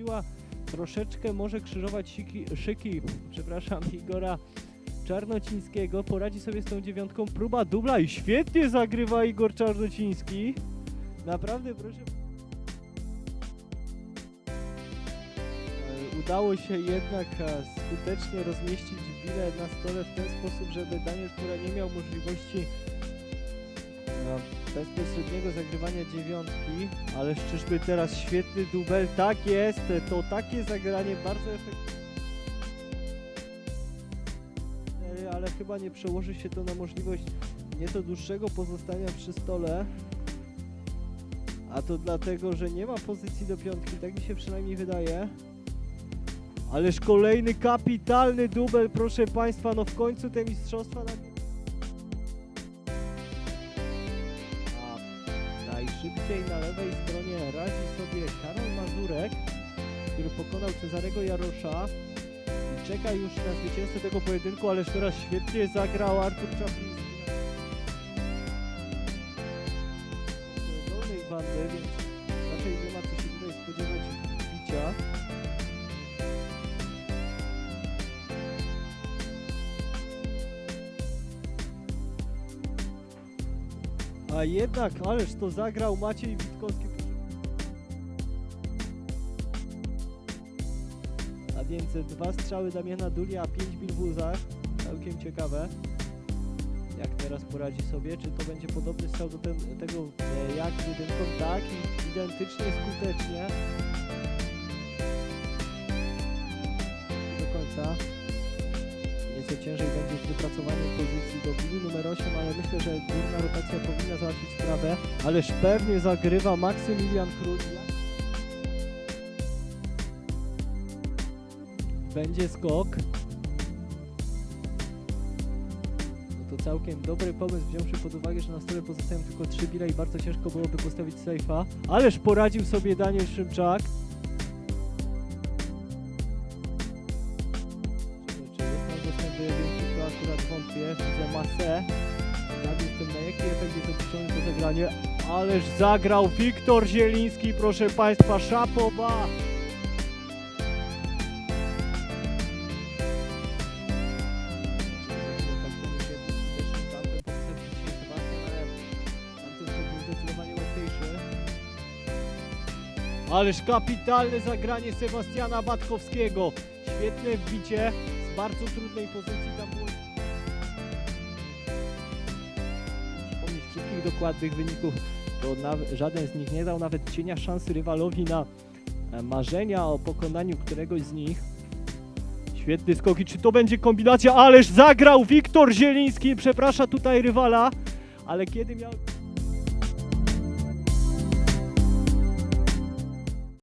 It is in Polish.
potrafiła troszeczkę może krzyżować szyki, szyki przepraszam, Igora Czarnocińskiego. Poradzi sobie z tą dziewiątką. Próba dubla i świetnie zagrywa Igor Czarnociński. Naprawdę proszę. E, Udało się jednak e, skutecznie rozmieścić bilet na stole w ten sposób, żeby Daniel Skóra nie miał możliwości bezpośredniego zagrywania dziewiątki, ale czyżby teraz świetny dubel, tak jest, to takie zagranie bardzo efektywne, ale chyba nie przełoży się to na możliwość nieco dłuższego pozostania przy stole, a to dlatego, że nie ma pozycji do piątki, tak mi się przynajmniej wydaje. Ależ kolejny kapitalny dubel, proszę Państwa, no w końcu te mistrzostwa na najszybciej na lewej stronie radzi sobie Karol Mazurek, który pokonał Cezarego Jarosza i czeka już na zwycięzcę tego pojedynku, ależ teraz świetnie zagrał Artur Czapliński. Dolnej bandy, więc raczej nie ma co się tutaj spodziewać bicia. A jednak, ależ to zagrał Maciej Witkowski. A więc dwa strzały Damiana Dulia, pięć Bilwuza. Całkiem ciekawe. Jak teraz poradzi sobie? Czy to będzie podobny strzał do ten, tego e, jak z jedynką? Tak, i identycznie skutecznie. Do końca. Nieco ciężej będzie z wypracowaniem 8, ale myślę, że górna rotacja powinna załatwić sprawę. Ależ pewnie zagrywa Maksymilian Król. Będzie skok. No to całkiem dobry pomysł, wziąwszy pod uwagę, że na stole pozostają tylko trzy bile i bardzo ciężko byłoby postawić sejfa. Ależ poradził sobie Daniel Szymczak. Akurat wątpię. Widzę masę. Nabił w tym na jaki efekt jest opuszczony to zagranie. Ależ zagrał Wiktor Zieliński, proszę Państwa, szapoba! Ależ kapitalne zagranie Sebastiana Batkowskiego. Świetne wbicie bardzo trudnej pozycji. Tam było... Przypomnieć wszystkich dokładnych wyników, to żaden z nich nie dał nawet cienia szansy rywalowi na e, marzenia o pokonaniu któregoś z nich. Świetny skok i czy to będzie kombinacja? Ależ zagrał Wiktor Zieliński, przeprasza tutaj rywala, ale kiedy miał...